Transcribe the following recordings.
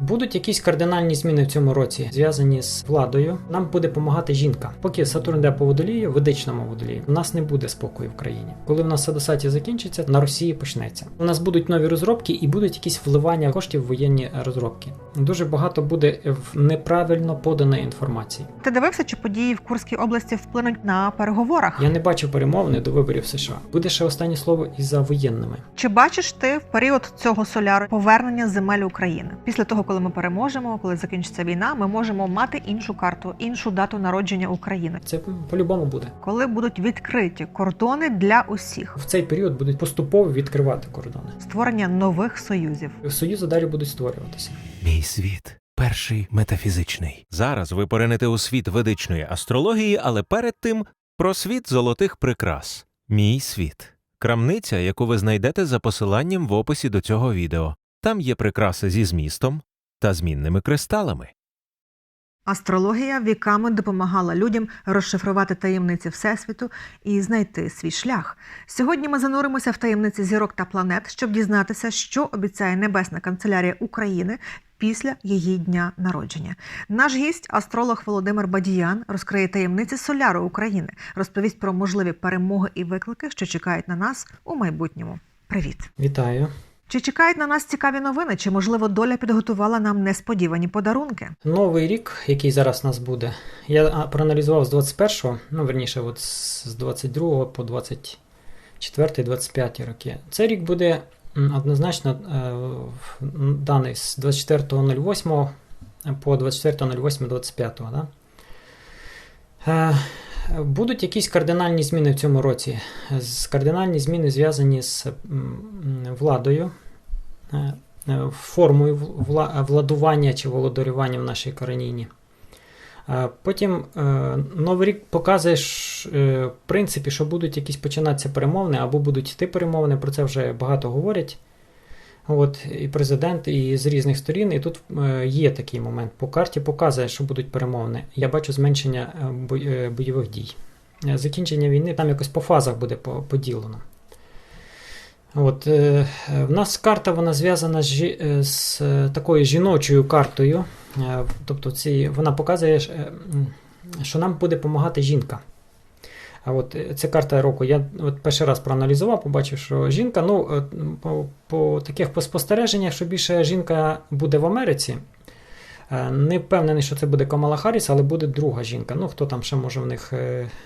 Будуть якісь кардинальні зміни в цьому році, зв'язані з владою. Нам буде допомагати жінка. Поки Сатурн йде по водолію, ведичному водолії, у нас не буде спокою в країні. Коли в нас садосаті закінчиться, на Росії почнеться. У нас будуть нові розробки і будуть якісь вливання коштів в воєнні розробки. Дуже багато буде в неправильно поданої інформації. Ти дивився, чи події в Курській області вплинуть на переговорах? Я не бачу перемовини до виборів США. Буде ще останнє слово і за воєнними. Чи бачиш ти в період цього соляру повернення земель України? Після того, коли ми переможемо, коли закінчиться війна, ми можемо мати іншу карту, іншу дату народження України, Це по-любому буде. коли будуть відкриті кордони для усіх, В цей період будуть поступово відкривати кордони. створення нових союзів. Союзи далі будуть створюватися. Мій світ перший метафізичний. Зараз ви поринете у світ ведичної астрології, але перед тим про світ золотих прикрас. Мій світ. Крамниця, яку ви знайдете за посиланням в описі до цього відео. Там є прикраси зі змістом та змінними кристалами. Астрологія віками допомагала людям розшифрувати таємниці Всесвіту і знайти свій шлях. Сьогодні ми зануримося в таємниці зірок та планет, щоб дізнатися, що обіцяє Небесна канцелярія України після її дня народження. Наш гість, астролог Володимир Бадіян, розкриє таємниці соляру України, розповість про можливі перемоги і виклики, що чекають на нас у майбутньому. Привіт! Вітаю. Чи чекають на нас цікаві новини? Чи можливо доля підготувала нам несподівані подарунки? Новий рік, який зараз у нас буде, я проаналізував з 21-го, ну верніше, от з 22 по 24-25 роки. Цей рік буде однозначно е, даний з 24.08 по 24.08.25. Да? Будуть якісь кардинальні зміни в цьому році. Кардинальні зміни зв'язані з владою, е, е, формою владування чи володарювання в нашій країні. Потім е, Новий рік показує, в принципі, що будуть якісь починатися перемовини або будуть йти перемовини, про це вже багато говорять. От, і президент, і з різних сторін. І тут е, є такий момент. По карті показує, що будуть перемовини. Я бачу зменшення е, е, бойових дій. Закінчення війни там якось по фазах буде поділено. От, в нас карта вона зв'язана з, з такою жіночою картою. Тобто ці, вона показує, що нам буде допомагати жінка. А от е, це карта року. Я от перший раз проаналізував, побачив, що жінка, ну, е, по, по таких по спостереженнях, що більше жінка буде в Америці. Е, Не впевнений, що це буде Камала Харріс, але буде друга жінка. Ну, хто там ще може в них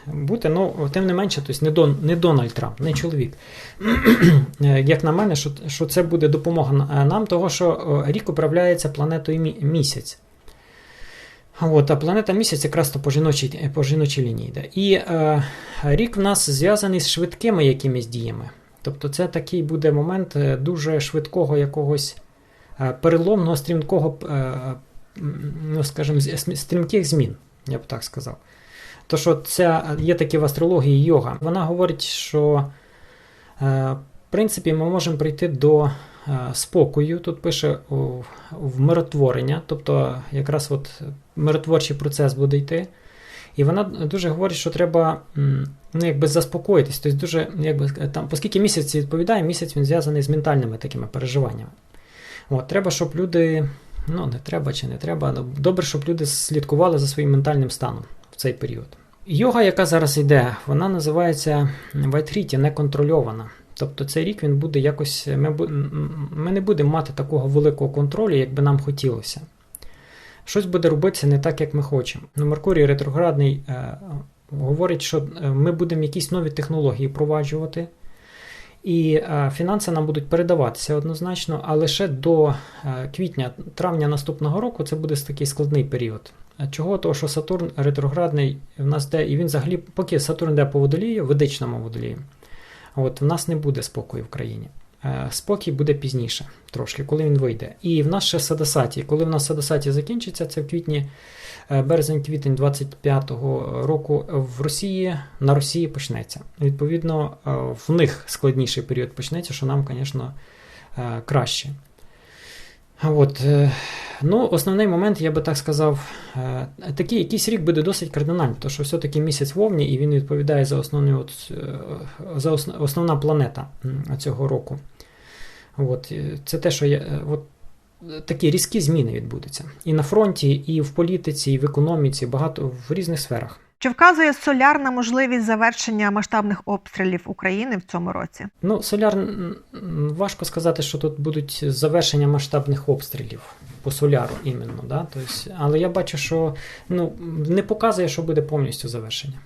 бути. Ну, тим не менше, тобто не, Дон, не Дональд Трамп, не чоловік. Як на мене, що, що це буде допомога нам, того, що рік управляється планетою місяць. От, а планета місяць якраз то по жіночій, по жіночій лінії йде. І е, рік в нас зв'язаний з швидкими якимись діями. Тобто це такий буде момент е, дуже швидкого якогось е, переломного, стрімкого, е, ну, скажімо, стрімких змін, я б так сказав. То, що це є таке в астрології йога. Вона говорить, що е, в принципі ми можемо прийти до е, спокою. Тут пише в миротворення, тобто якраз от миротворчий процес буде йти. І вона дуже говорить, що треба ну, якби заспокоїтись. Тобто дуже, якби, там, оскільки місяць відповідає, місяць він зв'язаний з ментальними такими переживаннями. От, треба, щоб люди, ну не треба чи не треба, добре, щоб люди слідкували за своїм ментальним станом в цей період. Йога, яка зараз йде, вона називається вайтріті, неконтрольована. Тобто цей рік він буде якось. Ми, ми не будемо мати такого великого контролю, як би нам хотілося. Щось буде робитися не так, як ми хочемо. Ну, Меркурій ретроградний е, говорить, що е, ми будемо якісь нові технології впроваджувати. І е, фінанси нам будуть передаватися однозначно, а лише до е, квітня-травня наступного року це буде такий складний період. Чого? Того, що Сатурн ретроградний в нас де, і він взагалі, поки Сатурн йде по водолію, ведичному водолію, от в нас не буде спокою в країні. Е, Спокій буде пізніше, трошки, коли він вийде. І в нас ще Садасаті. Коли в нас Садасаті закінчиться, це в квітні, е, березень-квітень 25-го року в Росії, на Росії почнеться. Відповідно, е, в них складніший період почнеться, що нам, звісно, краще. От, е, ну, основний момент, я би так сказав, е, такий якийсь рік буде досить кардинальний, тому що все-таки місяць вовні, і він відповідає за, основний, от, е, за ос- основна планета цього року. От, це те, що я. От, такі різкі зміни відбудуться. І на фронті, і в політиці, і в економіці, багато в різних сферах. Чи вказує соляр на можливість завершення масштабних обстрілів України в цьому році? Ну, соляр важко сказати, що тут будуть завершення масштабних обстрілів по соляру іменно. Да? Тобто, але я бачу, що ну, не показує, що буде повністю завершення.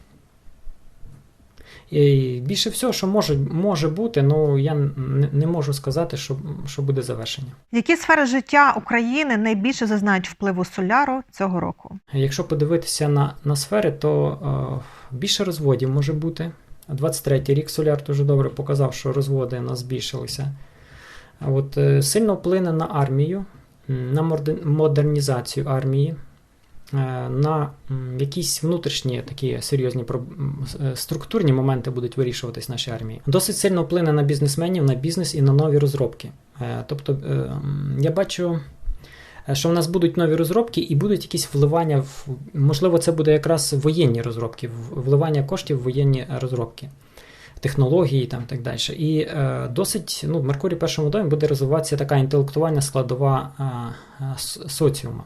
І більше всього, що може, може бути, ну я не, можу сказати, що, що буде завершення. Які сфери життя України найбільше зазнають впливу соляру цього року? Якщо подивитися на, на сфери, то е, більше розводів може бути. 23-й рік соляр дуже добре показав, що розводи у нас збільшилися. От, е, сильно вплине на армію, на модернізацію армії, на якісь внутрішні такі серйозні е, структурні моменти будуть вирішуватись нашій армії. Досить сильно вплине на бізнесменів, на бізнес і на нові розробки. Е, Тобто, е, я бачу е, що в нас будуть нові розробки і будуть якісь вливання в можливо, це буде якраз воєнні розробки, вливання коштів в воєнні е, розробки, технології там так далі. І е, досить ну, в Меркурій першому домі буде розвиватися така інтелектуальна складова е, е, соціума.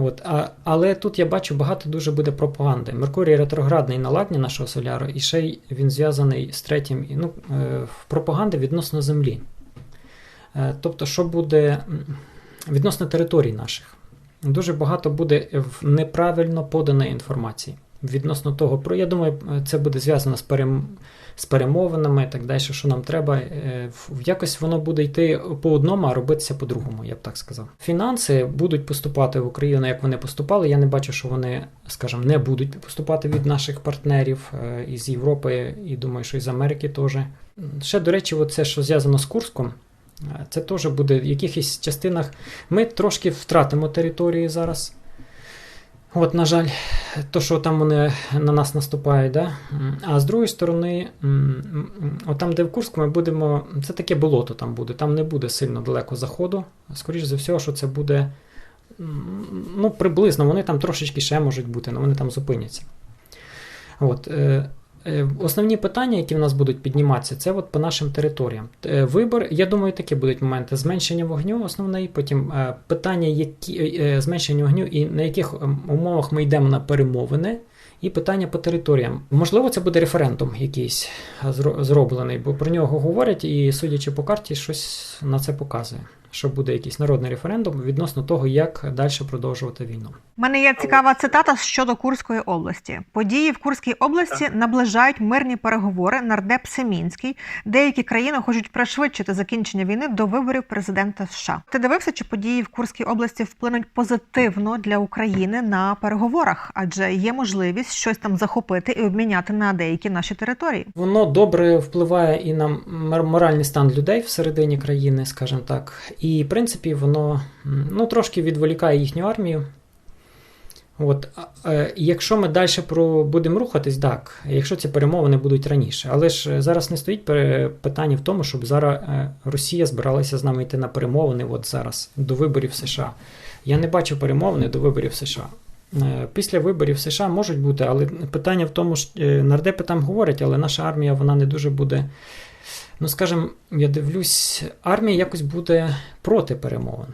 От, а, але тут я бачу багато дуже буде пропаганди. Меркурій ретроградний на ладні нашого соляру, і ще й він зв'язаний з третім ну, е, пропаганди відносно Землі. Е, тобто, що буде відносно територій наших. Дуже багато буде в- неправильно поданої інформації. Відносно того, про я думаю, це буде зв'язано з, перем, з перемовинами і так далі, що нам треба. Е, Якось воно буде йти по одному, а робитися по-другому, я б так сказав. Фінанси будуть поступати в Україну, як вони поступали. Я не бачу, що вони, скажімо, не будуть поступати від наших партнерів е, із Європи, і думаю, що із Америки теж. Ще, до речі, це, що зв'язано з Курском, е, це теж буде в якихось частинах. Ми трошки втратимо території зараз. От, на жаль, то, що там вони на нас наступають, да? А з другої сторони, от там, де в Курську, ми будемо. Це таке болото там буде, там не буде сильно далеко заходу. Скоріше за все, що це буде. Ну, приблизно, вони там трошечки ще можуть бути, але вони там зупиняться. От, е, Основні питання, які в нас будуть підніматися, це от по нашим територіям. Е, Вибор, я думаю, такі будуть моменти. Зменшення вогню, основний, потім е, питання, які е, зменшення вогню і на яких ем, умовах ми йдемо на перемовини, і питання по територіям. Можливо, це буде референдум якийсь зро- зроблений, бо про нього говорять, і судячи по карті, щось на це показує. Що буде якийсь народний референдум відносно того, як далі продовжувати війну. У мене є цікава цитата щодо Курської області. Події в Курській області наближають мирні переговори. Нардеп Семінський. Деякі країни хочуть пришвидшити закінчення війни до виборів президента США. Ти дивився, чи події в Курській області вплинуть позитивно для України на переговорах? Адже є можливість щось там захопити і обміняти на деякі наші території. Воно добре впливає і на мор- моральний стан людей всередині країни, скажімо так. І, в принципі, воно ну, трошки відволікає їхню армію. От, е, якщо ми далі про будемо рухатись, так, якщо ці перемовини будуть раніше. Але ж е, зараз не стоїть питання в тому, щоб зараз е, Росія збиралася з нами йти на перемовини от зараз, до виборів США. Я не бачу перемовини до виборів США. Е, Після виборів США можуть бути, але питання в тому, що нардепи там говорять, але наша армія вона не дуже буде. Ну, скажімо, я дивлюсь, армія якось буде проти перемовин.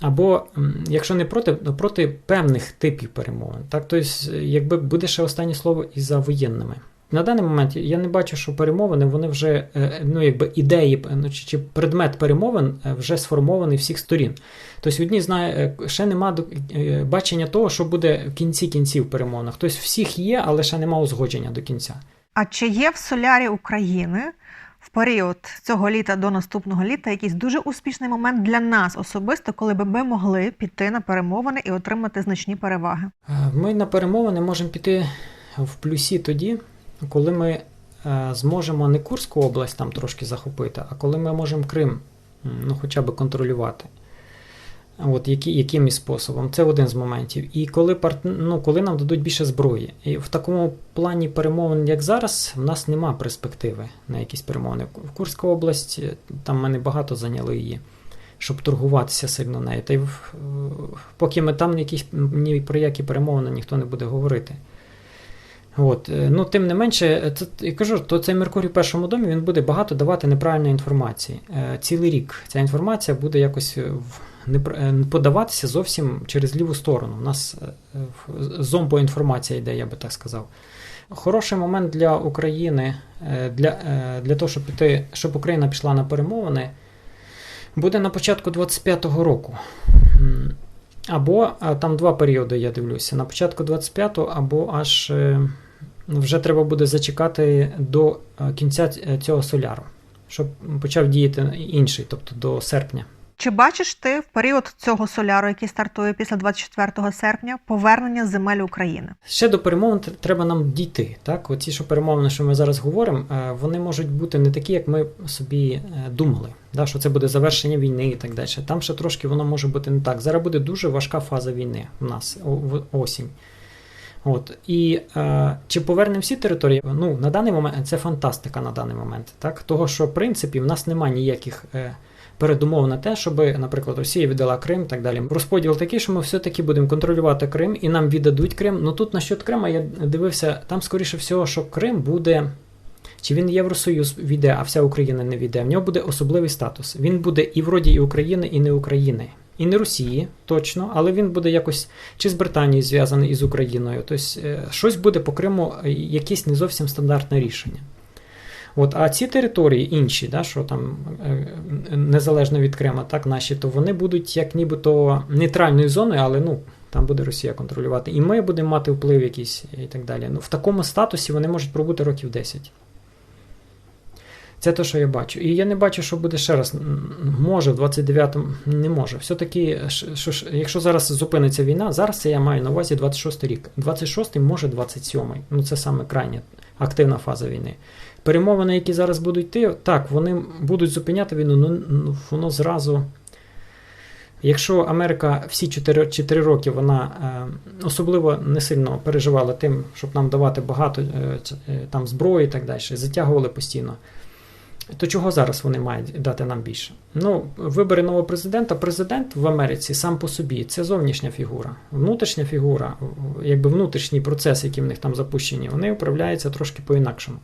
Або, якщо не проти, то проти певних типів перемовин. Так, тобто, якби буде ще останнє слово і за воєнними. На даний момент я не бачу, що перемовини вони вже е, ну, якби ідеї ну, чи, предмет перемовин е, вже сформований всіх сторін. Тобто одні знає, е, ще нема е, бачення того, що буде в кінці кінців перемовинах. Тобто всіх є, але ще нема узгодження до кінця. А чи є в солярі України в період цього літа до наступного літа якийсь дуже успішний момент для нас особисто, коли би ми могли піти на перемовини і отримати значні переваги? Е, Ми на перемовини можемо піти в плюсі тоді, коли ми е, зможемо не Курську область там трошки захопити, а коли ми можемо Крим ну, хоча б контролювати. От, які, якимось способом. Це один з моментів. І коли, парт... ну, коли нам дадуть більше зброї. І в такому плані перемовин, як зараз, в нас нема перспективи на якісь перемовини. В Курська область, е, там мене багато зайняли її, щоб торгуватися сильно нею. Та й в- поки ми там якісь, ні про які перемовини ніхто не буде говорити. От, е, ну, тим не менше, е, це, я кажу, то цей Меркурій в першому домі він буде багато давати неправильної інформації. Цілий рік ця інформація буде якось в- не е, подаватися зовсім через ліву сторону. У нас е, в- зомбоінформація йде, я би так сказав. Хороший момент для України, е, для, е, для того, щоб піти, щоб Україна пішла на перемовини, буде на початку 25-го року. Або там два періоди, я дивлюся. На початку 25-го, або аж е, вже треба буде зачекати до е, кінця е, цього соляру, щоб почав діяти інший, тобто до серпня. Чи бачиш ти в період цього соляру, який стартує після 24 серпня, повернення земель України? Ще до перемовин треба нам дійти. Так, оці що перемовини, що ми зараз говоримо, е, вони можуть бути не такі, як ми собі е, думали. Да, що це буде завершення війни і так далі. Там ще трошки воно може бути не так. Зараз буде дуже важка фаза війни у нас в осінь. От і е, чи повернемо всі території? Ну на даний момент це фантастика на даний момент. Так, того що в принципі в нас немає ніяких. Е, Передумов на те, щоб, наприклад, Росія віддала Крим і так далі. Розподіл такий, що ми все-таки будемо контролювати Крим і нам віддадуть Крим. Ну тут насчет Крима я дивився, там скоріше всього, що Крим буде. Чи він Євросоюз війде, а вся Україна не війде. В нього буде особливий статус. Він буде і вроді і України, і не України, і не Росії, точно, але він буде якось чи з Британією зв'язаний із Україною. Тобто е, щось буде по Криму, е, якесь не зовсім стандартне рішення. От, а ці території інші, да, що там е, незалежно від Крима, так наші, то вони будуть як нібито нейтральною зоною, але ну там буде Росія контролювати. І ми будемо мати вплив якийсь і так далі. Ну, в такому статусі вони можуть пробути років 10. Це те, що я бачу. І я не бачу, що буде ще раз. Може, в 29-му не може. Все-таки, якщо зараз зупиниться війна, зараз це я маю на увазі 26 рік. 26-й, може 27-й. Ну це саме крайня активна фаза війни. Перемовини, які зараз будуть йти, так, вони будуть зупиняти війну, ну ну, воно зразу. Якщо Америка всі 4, 4 роки вона е, особливо не сильно переживала тим, щоб нам давати багато е, е, там зброї і так далі, затягували постійно, то чого зараз вони мають дати нам більше? Ну, вибори нового президента. Президент в Америці сам по собі це зовнішня фігура, внутрішня фігура, якби внутрішній процес, який в них там запущені, вони управляються трошки по-інакшому.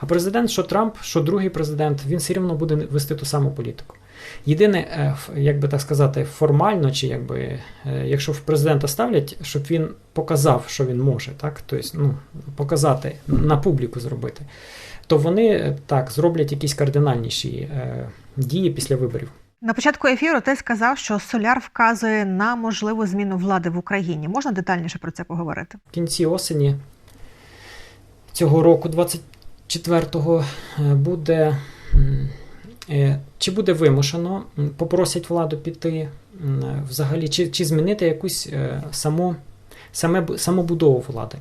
А президент, що Трамп, що другий президент, він все рівно буде вести ту саму політику. Єдине, е, як би так сказати, формально, чи якби, е, якщо в президента ставлять, щоб він показав, що він може, так? Тобто, ну, показати на публіку зробити, то вони е, так зроблять якісь кардинальніші дії після виборів. На початку ефіру ти сказав, що Соляр вказує на можливу зміну влади в Україні. Можна детальніше про це поговорити? В кінці осені цього року, 20 4-го е, буде. Е, чи буде вимушено, попросять владу піти взагалі, чи чи змінити якусь е, саму, саме, самобудову влади?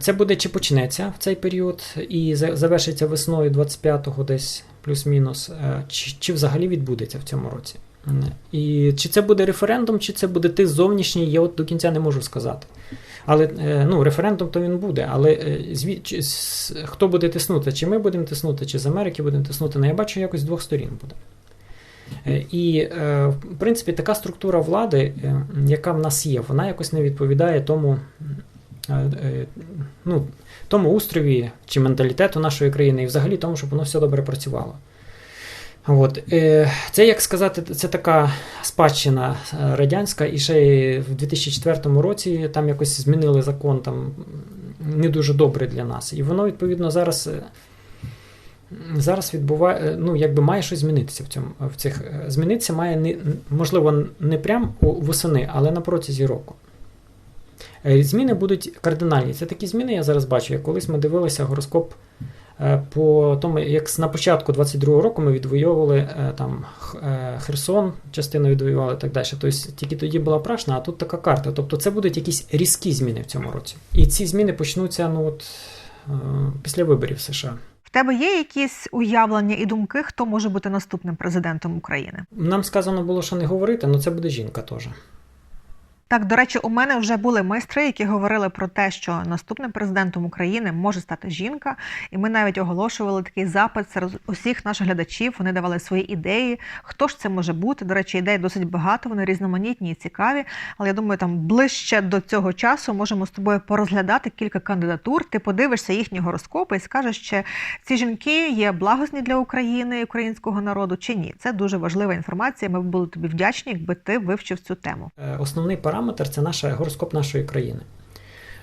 Це буде чи почнеться в цей період і завершиться весною 25-го, десь плюс-мінус, чи, чи взагалі відбудеться в цьому році? І чи це буде референдум, чи це буде тиск зовнішній, я от до кінця не можу сказати. Але е, ну, референдум то він буде. Але е, зві- чи- с- хто буде тиснути? Чи ми будемо тиснути, чи з Америки будемо тиснути? Ну, я бачу, якось з двох сторін буде. Е, І, в принципі, така структура влади, яка в нас є, вона якось не відповідає тому, ну, тому устрові чи менталітету нашої країни, і взагалі тому, щоб воно все добре працювало. От. е, Це, як сказати, це така спадщина е, радянська, і ще в 2004 році там якось змінили закон там не дуже добре для нас. І воно, відповідно, зараз. е, Зараз відбуває, ну якби має щось змінитися в цьому в цих змінитися має не можливо не прям у восени, але на протязі року. Зміни будуть кардинальні. Це такі зміни, я зараз бачу. Як колись ми дивилися гороскоп по тому, як на початку 22-го року ми відвоювали е, там е, Херсон, частину відвоювали і так далі. Тобто тільки тоді була прашна, а тут така карта. Тобто це будуть якісь різкі зміни в цьому році. І ці зміни почнуться ну, от, е, після виборів США. В тебе є якісь уявлення і думки, хто може бути наступним президентом України? Нам сказано було, що не говорити, але це буде жінка теж. Так, до речі, у мене вже були майстри, які говорили про те, що наступним президентом України може стати жінка, і ми навіть оголошували такий запит серед усіх наших глядачів. Вони давали свої ідеї. Хто ж це може бути? До речі, ідей досить багато, вони різноманітні і цікаві. Але я думаю, там ближче до цього часу можемо з тобою порозглядати кілька кандидатур. Ти подивишся їхні гороскопи і скажеш, чи ці жінки є благосні для України українського народу, чи ні. Це дуже важлива інформація. Ми були тобі вдячні, якби ти вивчив цю тему. Е, Основний параметр це наш гороскоп нашої країни.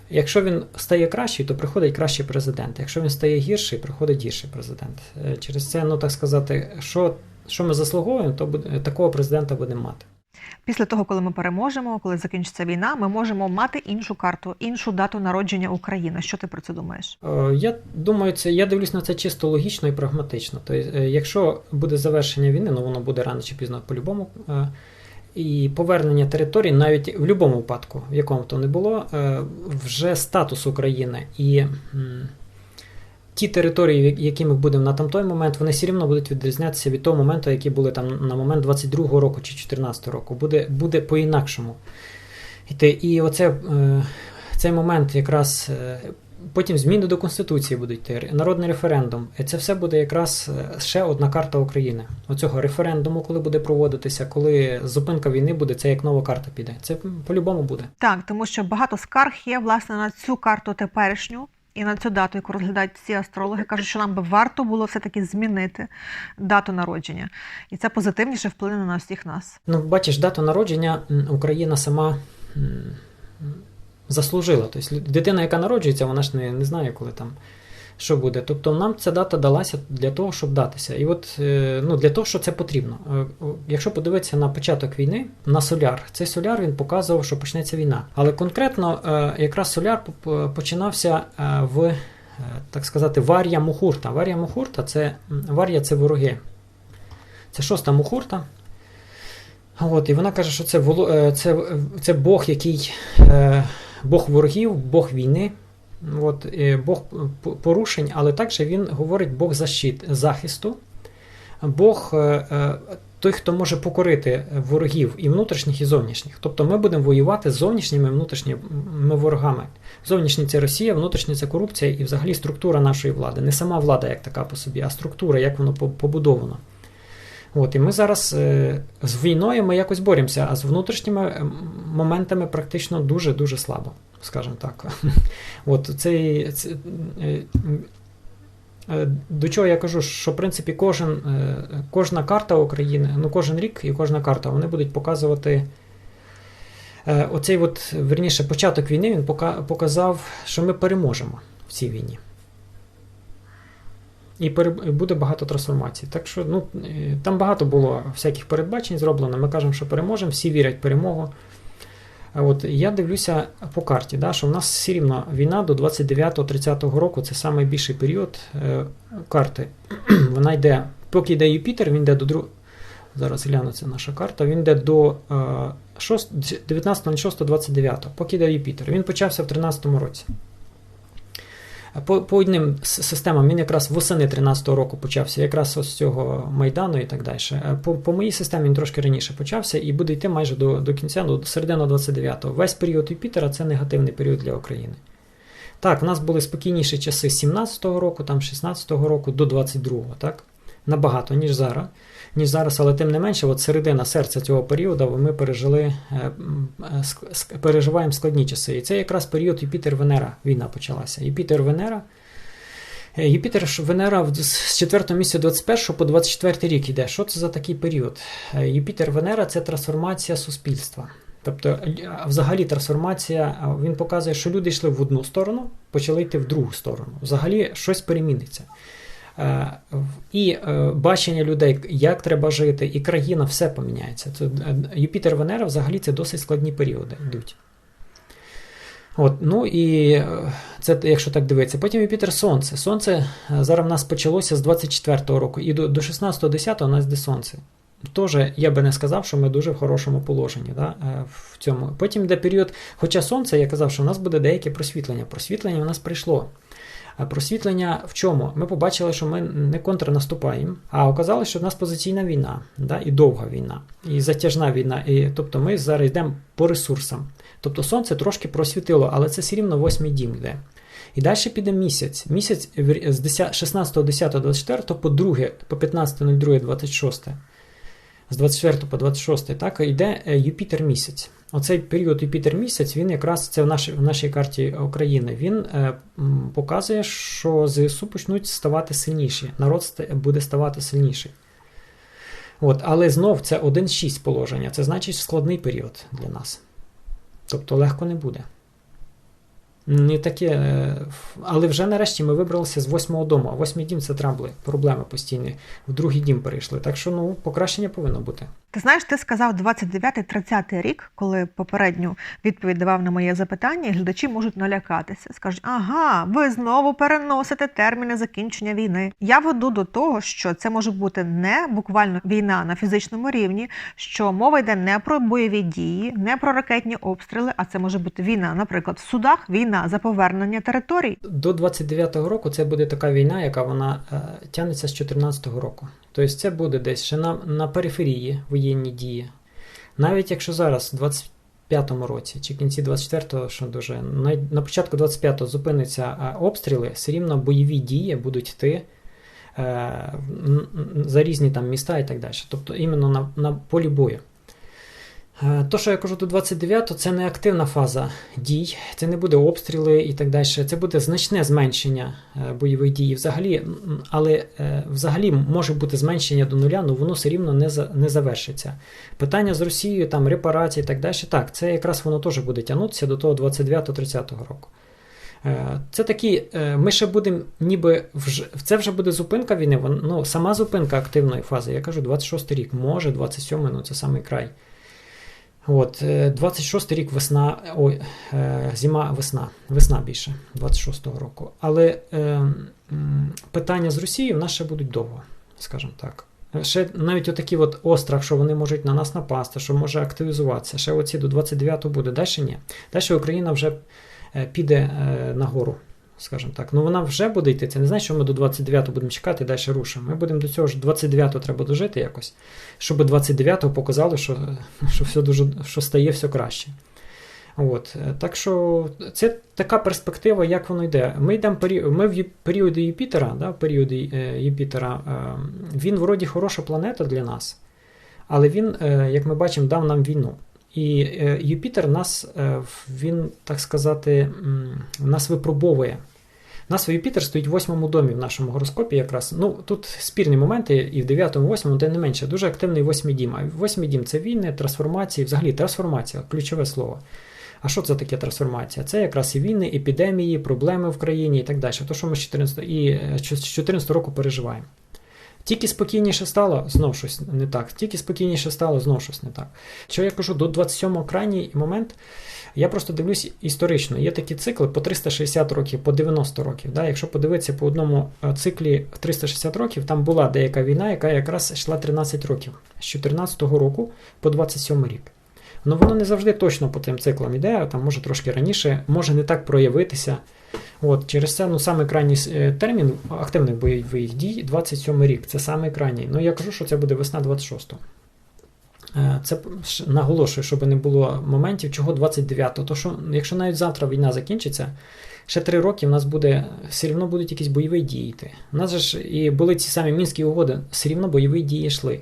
Якщо він стає кращий, то приходить кращий президент. Якщо він стає гірший, приходить гірший президент. Е, Через це, ну так сказати, що, що ми заслуговуємо, то буде, такого президента будемо мати. Після того, коли ми переможемо, коли закінчиться війна, ми можемо мати іншу карту, іншу дату народження України. Що ти про це думаєш? Е, Я думаю, це я дивлюсь на це чисто логічно і прагматично. Тобто, е, якщо буде завершення війни, ну воно буде рано чи пізно по-любому. Е, І повернення територій, навіть в будь-якому випадку, в якому то не було, е, вже статус України і ті території, які ми будемо на там той момент, вони все рівно будуть відрізнятися від того моменту, які були там на момент 22-го року чи 14-го року. Буде, буде по-інакшому. І, оце, е, цей момент якраз. Потім зміни до Конституції будуть йти, народний референдум. І це все буде якраз е, ще одна карта України. Оцього референдуму, коли буде проводитися, коли зупинка війни буде, це як нова карта піде. Це по-любому буде. Так, тому що багато скарг є власне на цю карту теперішню. І на цю дату, яку розглядають всі астрологи, кажуть, що нам би варто було все-таки змінити дату народження. І це позитивніше вплине на всіх нас. Ну, бачиш, дату народження Україна сама заслужила. Тобто дитина, яка народжується, вона ж не, не знає, коли там що буде. Тобто нам ця дата далася для того, щоб датися. І от е, ну, для того, що це потрібно. Е, Якщо подивитися на початок війни, на соляр, цей соляр він показував, що почнеться війна. Але конкретно е, якраз соляр починався в, так сказати, вар'я мухурта. Вар'я мухурта це вар'я це вороги. Це шоста мухурта. От, і вона каже, що це, це, це Бог, який Бог ворогів, Бог війни, от, е, Бог порушень, але також він говорить Бог защит, захисту, Бог е, е, той, хто може покорити ворогів і внутрішніх, і зовнішніх. Тобто ми будемо воювати з зовнішніми і внутрішніми ворогами. Зовнішні це Росія, внутрішні це корупція і взагалі структура нашої влади. Не сама влада як така по собі, а структура, як воно по- побудовано. От, і ми зараз е, з війною ми якось боремося, а з внутрішніми е, моментами практично дуже-дуже слабо, скажімо так. От, цей, це, е, до чого я кажу, що в принципі кожен, е, кожна карта України, ну кожен рік і кожна карта, вони будуть показувати. Оцей от, верніше, початок війни він показав, що ми переможемо в цій війні. І буде багато трансформацій. Так що ну, е, там багато було всяких передбачень зроблено. Ми кажемо, що переможемо, всі вірять в перемогу. От я дивлюся по карті, да, що в нас все рівно війна до 29-30 року це найбільший період е, карти. Вона йде, поки йде Юпітер, він йде до друг... Зараз гляну, це наша карта. Він йде до е, 6 19.06.29, поки йде Юпітер. Він почався в 13-му році. По, по одним системам він якраз восени 13-го року почався, якраз ось з цього Майдану і так далі. Е, По, по моїй системі він трошки раніше почався і буде йти майже до, до кінця, до середини 29-го. Весь період Юпітера це негативний період для України. Так, в нас були спокійніші часи з 17-го року, там 16-го року до 22-го, так? Набагато, ніж зараз. Ніж зараз, але тим не менше, от середина серця цього періоду ми пережили, е, переживаємо складні часи. І це якраз період Юпітер-Венера війна почалася. Юпітер-Венера. Е, Юпітер Венера з 4 місяця 21 по 24 рік йде. Що це за такий період? Е, Юпітер-Венера це трансформація суспільства. Тобто, взагалі трансформація, він показує, що люди йшли в одну сторону, почали йти в другу сторону. Взагалі щось переміниться. Е, І е, бачення людей, як треба жити, і країна, все поміняється. Е, Юпітер Венера взагалі це досить складні періоди йдуть. От, ну і це якщо так дивитися. Потім Юпітер Сонце. Сонце зараз в нас почалося з 24-го року, і до, до 16-10 у нас йде Сонце. теж я би не сказав, що ми дуже в хорошому положенні. Да, в цьому. Потім йде період, хоча сонце, я казав, що в нас буде деяке просвітлення. Просвітлення в нас прийшло. Просвітлення в чому? Ми побачили, що ми не контрнаступаємо, а оказалось, що в нас позиційна війна, да, і довга війна, і затяжна війна. І, Тобто ми зараз йдемо по ресурсам. Тобто сонце трошки просвітило, але це все рівно восьмий дім йде. І далі піде місяць. Місяць з 16.10.24 по 2, по 15.02.26. З 24 по 26, так, йде е, Юпітер місяць. Оцей період Юпітер місяць, він якраз це в нашій в нашій карті України. Він е, показує, що ЗСУ почнуть ставати сильніші. Народ буде ставати сильніший. От, Але знов це 1-6 положення. Це значить складний період для нас. Тобто легко не буде. Не таке, е, але вже нарешті ми вибралися з восьмого дому. А восьмий дім це трабли, проблеми постійні. В другий дім перейшли. Так що ну, покращення повинно бути. Ти знаєш, ти сказав 29-30 рік, коли попередню відповідь давав на моє запитання, глядачі можуть налякатися. Скажуть, ага, ви знову переносите терміни закінчення війни. Я веду до того, що це може бути не буквально війна на фізичному рівні, що мова йде не про бойові дії, не про ракетні обстріли, а це може бути війна, наприклад, в судах, війна за повернення територій. До 29-го року це буде така війна, яка вона е, тягнеться з 14-го року. Тобто це буде десь ще на, на периферії воєнні дії. Навіть якщо зараз, в 25-му році, чи кінці 24-го, що дуже на, на початку 25-го зупиниться обстріли, все рівно бойові дії будуть йти е, за різні там міста і так далі. Тобто іменно на, на полі бою. Е, то, що я кажу до 29-го, це не активна фаза дій, це не буде обстріли і так далі. Це буде значне зменшення е, бойових дій. Взагалі, але е, взагалі може бути зменшення до нуля, але воно все рівно не не завершиться. Питання з Росією, там репарації і так далі. Так, це якраз воно теж буде тягнутися до того 29-30 року. Це такі, ми ще будемо, ніби вже це вже буде зупинка війни. Ну, сама зупинка активної фази. Я кажу, 26 рік, може, 27 ну це самий край. От, 26 е, рік весна, ой, е, зима, весна, весна більше 26-го року. Але е, питання з Росією в нас ще будуть довго, скажімо так. Ще навіть отакі от острах, що вони можуть на нас напасти, що може активізуватися. Ще оці до 29-го буде. Далі ні. Далі Україна вже е, піде нагору скажімо так. Ну вона вже буде йти. Це не значить, що ми до 29-го будемо чекати і далі рушимо. Ми будемо до цього ж 29-го треба дожити якось, щоб 29-го показало, що що все дуже що стає все краще. От. Так що це така перспектива, як воно йде. Ми йдемо ми в періоді Юпітера, да, в періоді е, Юпітера, е, він вроді хороша планета для нас, але він, е, як ми бачимо, дав нам війну. І Юпітер нас, він, так сказати, нас випробовує. У нас Юпітер стоїть в восьмому домі в нашому гороскопі якраз. Ну, Тут спірні моменти, і в 9-му, 8 тим не менше, дуже активний восьмий дім. А восьмий дім це війни, трансформації, взагалі трансформація ключове слово. А що це таке трансформація? Це якраз і війни, епідемії, проблеми в країні і так далі. То, що ми з 14 і з 14 року переживаємо. Тільки спокійніше стало, знов щось не так. Тільки спокійніше стало, знов щось не так. Що я кажу, до 27-го крайній момент. Я просто дивлюсь історично. Є такі цикли по 360 років, по 90 років. Да? Якщо подивитися по одному е, циклі 360 років, там була деяка війна, яка якраз йшла 13 років з 14 року по 27 рік. Ну воно не завжди точно по тим циклам іде, там може трошки раніше, може не так проявитися. От, Через це ну, саме крайній е, термін активних бойових дій 27 рік. Це саме крайній. Ну я кажу, що це буде весна 26-го. Е, це наголошую, щоб не було моментів, чого 29-го. То що, якщо навіть завтра війна закінчиться, ще три роки в нас буде все рівно будуть якісь бойові дії йти. У нас же ж і були ці самі мінські угоди, все рівно бойові дії йшли.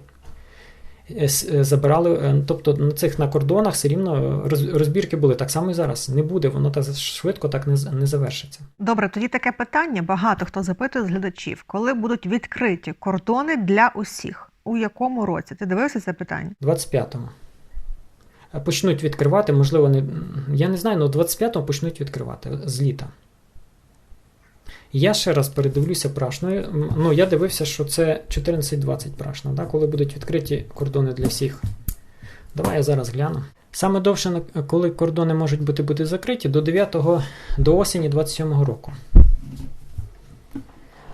Е, е, забирали, тобто на цих на кордонах все рівно розбірки були так само і зараз. Не буде, воно так швидко так не не завершиться. Добре, тоді таке питання. Багато хто запитує з глядачів, коли будуть відкриті кордони для усіх у якому році? Ти дивився це питання? 25-му. Почнуть відкривати, можливо, не. Я не знаю, але 25-му почнуть відкривати з літа. Я ще раз передивлюся прашною. Ну, я дивився, що це 14-20 прашна, да, коли будуть відкриті кордони для всіх. Давай я зараз гляну. Саме довше, коли кордони можуть бути бути закриті, до 9 до осені 27 року.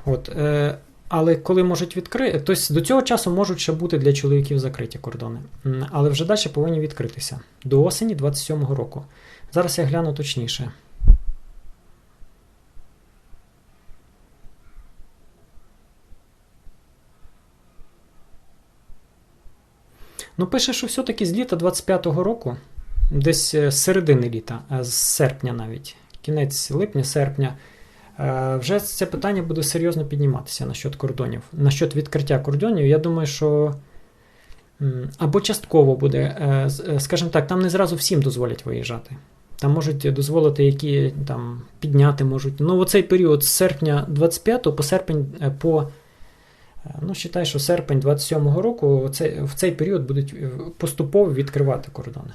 От, е, Але коли можуть відкрити, тобто до цього часу можуть ще бути для чоловіків закриті кордони. Але вже далі повинні відкритися до осені 27-го року. Зараз я гляну точніше. Ну, пише, що все-таки з літа 25-го року, десь е, з середини літа, з серпня навіть, кінець липня, серпня, е, вже це питання буде серйозно підніматися насчет кордонів. Насчет відкриття кордонів, я думаю, що або частково буде, е, е, скажімо так, там не зразу всім дозволять виїжджати. Там можуть дозволити, які там підняти можуть. Ну, оцей період з серпня 25 по серпень е, по. Е, Ну, вважаю, що серпень 27-го року в цей період будуть е, поступово відкривати кордони.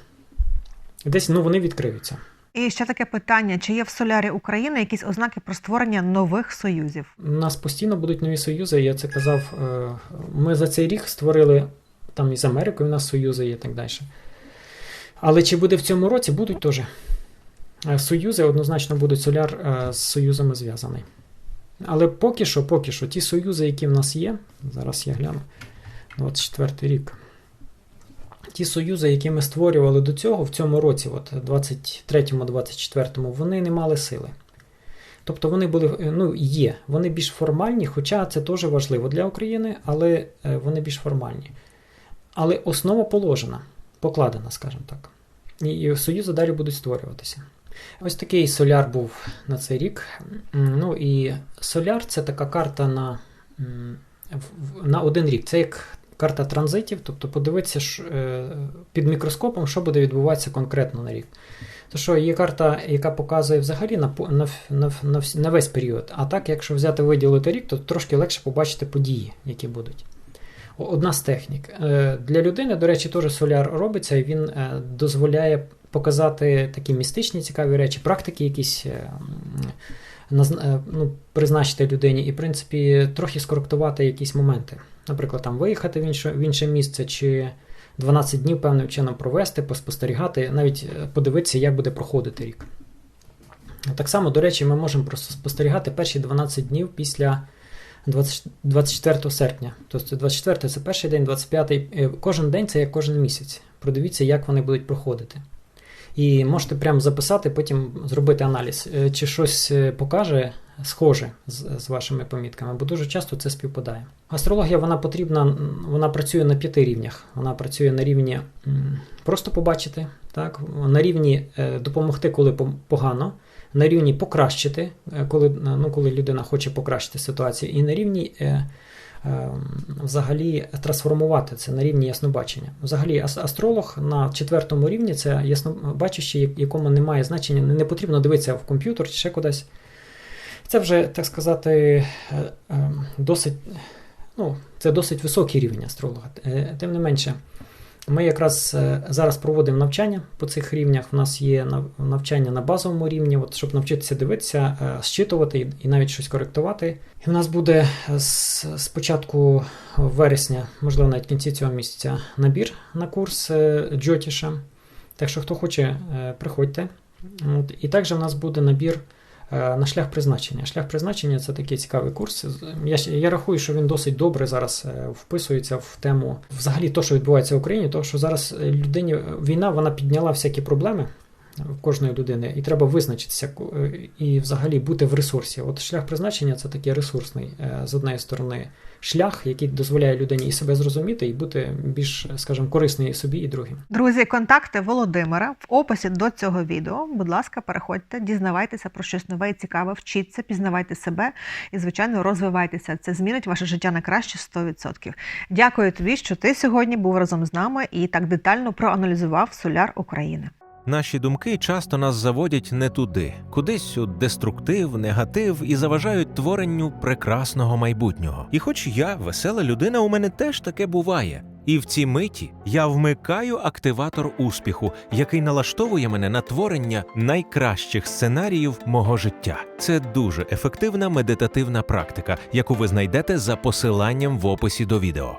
Десь ну, вони відкриються. І ще таке питання: чи є в солярі України якісь ознаки про створення нових союзів? У нас постійно будуть нові союзи. Я це казав. е, Ми за цей рік створили там і з Америкою у нас союзи є і так далі. Але чи буде в цьому році, будуть теж. Союзи однозначно будуть соляр з союзами зв'язаний. Але поки що, поки що, ті союзи, які в нас є, зараз я гляну, 24 рік. Ті союзи, які ми створювали до цього в цьому році, от 23-24, вони не мали сили. Тобто вони були, е, ну, є, вони більш формальні, хоча це теж важливо для України, але е, вони більш формальні. Але основа положена, покладена, скажімо так. І, і союзи далі будуть створюватися. Ось такий соляр був на цей рік. Ну і соляр це така карта на, на один рік. Це як карта транзитів, тобто подивитися е, під мікроскопом, що буде відбуватися конкретно на рік. То що є карта, яка показує взагалі на, на, на, на, на весь період. А так, якщо взяти виділити рік, то трошки легше побачити події, які будуть. Одна з технік. Е, Для людини, до речі, теж соляр робиться, і він е, дозволяє показати такі містичні цікаві речі, практики якісь. е, е, Ну, призначити людині і, в принципі, трохи скоректувати якісь моменти. Наприклад, там виїхати в інше, в інше місце, чи 12 днів певним чином провести, поспостерігати, навіть е, подивитися, як буде проходити рік. Так само, до речі, ми можемо просто спостерігати перші 12 днів після 20 24 серпня. Тобто 24 це перший день, 25 е, кожен день це як кожен місяць. Продивіться, як вони будуть проходити. І можете прямо записати, потім зробити аналіз, е, чи щось е, покаже схоже з, з вашими помітками, бо дуже часто це співпадає. Астрологія вона потрібна, вона працює на п'яти рівнях. Вона працює на рівні просто побачити, так? на рівні е, допомогти, коли погано, на рівні покращити, коли, ну, коли людина хоче покращити ситуацію, і на рівні. Взагалі трансформувати це на рівні яснобачення. Взагалі, астролог на четвертому рівні це яснобачище, якому немає значення, не потрібно дивитися в комп'ютер чи ще кудись. Це вже, так сказати, е, е, досить, ну, це досить високий рівень астролога. Е, Тим не менше, ми якраз е, зараз проводимо навчання по цих рівнях. У нас є навчання на базовому рівні, от, щоб навчитися дивитися, е, зчитувати і, навіть щось коректувати. І в нас буде з, з початку вересня, можливо, навіть кінці цього місяця, набір на курс е, Джотіша. Так що, хто хоче, приходьте. От, і також в нас буде набір на шлях призначення. Шлях призначення це такий цікавий курс. Я, я рахую, що він досить добре зараз е, вписується в тему взагалі то, що відбувається в Україні, то що зараз е, людині війна вона підняла всякі проблеми в кожної людини, і треба визначитися е, і взагалі бути в ресурсі. От шлях призначення це такий ресурсний, е, з однієї сторони, шлях, який дозволяє людині і себе зрозуміти, і бути більш, скажімо, корисною і собі, і другим. Друзі, контакти Володимира в описі до цього відео. Будь ласка, переходьте, дізнавайтеся про щось нове і цікаве, вчіться, пізнавайте себе і, звичайно, розвивайтеся. Це змінить ваше життя на краще 100%. Дякую тобі, що ти сьогодні був разом з нами і так детально проаналізував соляр України. Наші думки часто нас заводять не туди, кудись у деструктив, негатив і заважають творенню прекрасного майбутнього. І хоч я весела людина, у мене теж таке буває. І в цій миті я вмикаю активатор успіху, який налаштовує мене на творення найкращих сценаріїв мого життя. Це дуже ефективна медитативна практика, яку ви знайдете за посиланням в описі до відео.